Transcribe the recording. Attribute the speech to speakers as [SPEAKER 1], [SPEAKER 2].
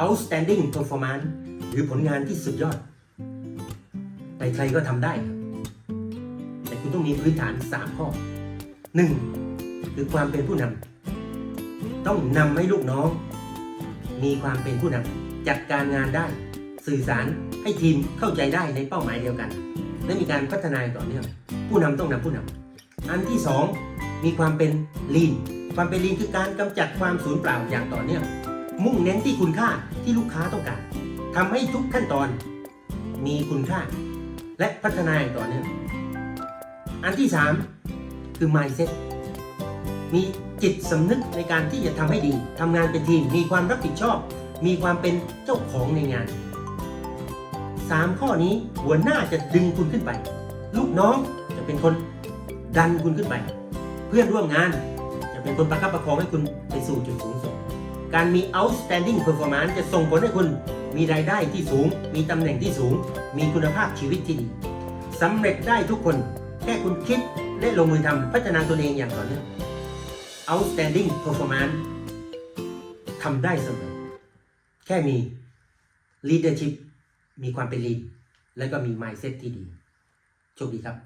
[SPEAKER 1] outstanding performance หรือผลงานที่สุดยอด ใครๆก็ทำได้ แต่คุณต้องมีพื้นฐาน 3 ข้อ 1. คือความเป็นผู้นำต้องนำให้ลูกน้อง มีความเป็นผู้นำจัดการงานได้ สื่อสารให้ทีมเข้าใจได้ในเป้าหมายเดียวกัน และมีการพัฒนาต่อเนื่องผู้นำต้องนำผู้นำอันที่ 2 มีความเป็น lean ความเป็น lean คือการกำจัดความสูญเปล่าอย่างต่อเนื่อง มุ่งเน้นที่คุณค่าที่ลูกค้าต้องการทำให้ทุกขั้นตอนมีคุณค่า และพัฒนาอย่างต่อเนื่องอันที่ 3 คือ mindset มีจิตสำนึกในการที่จะทำให้ดีทำงานเป็นทีม มีความรับผิดชอบ มีความเป็นเจ้าของในงาน 3 ข้อนี้หัวหน้าจะดึงคุณขึ้นไป ลูกน้องจะเป็นคนดันคุณขึ้นไป เพื่อนร่วมงานจะเป็นคนประคับประคองให้คุณไปสู่จุดสูงสุด การมี outstanding performance จะส่งผลให้คุณมีรายได้ที่สูง มีตำแหน่งที่สูง มีคุณภาพชีวิตที่ดีสำเร็จได้ทุกคน แค่คุณคิดและลงมือทำพัฒนาตัวเองอย่างต่อเนื่อง outstanding performance ทำได้เสมอ แค่มี leadership มีความเป็น lead และก็มี mindset ที่ดี โชคดีครับ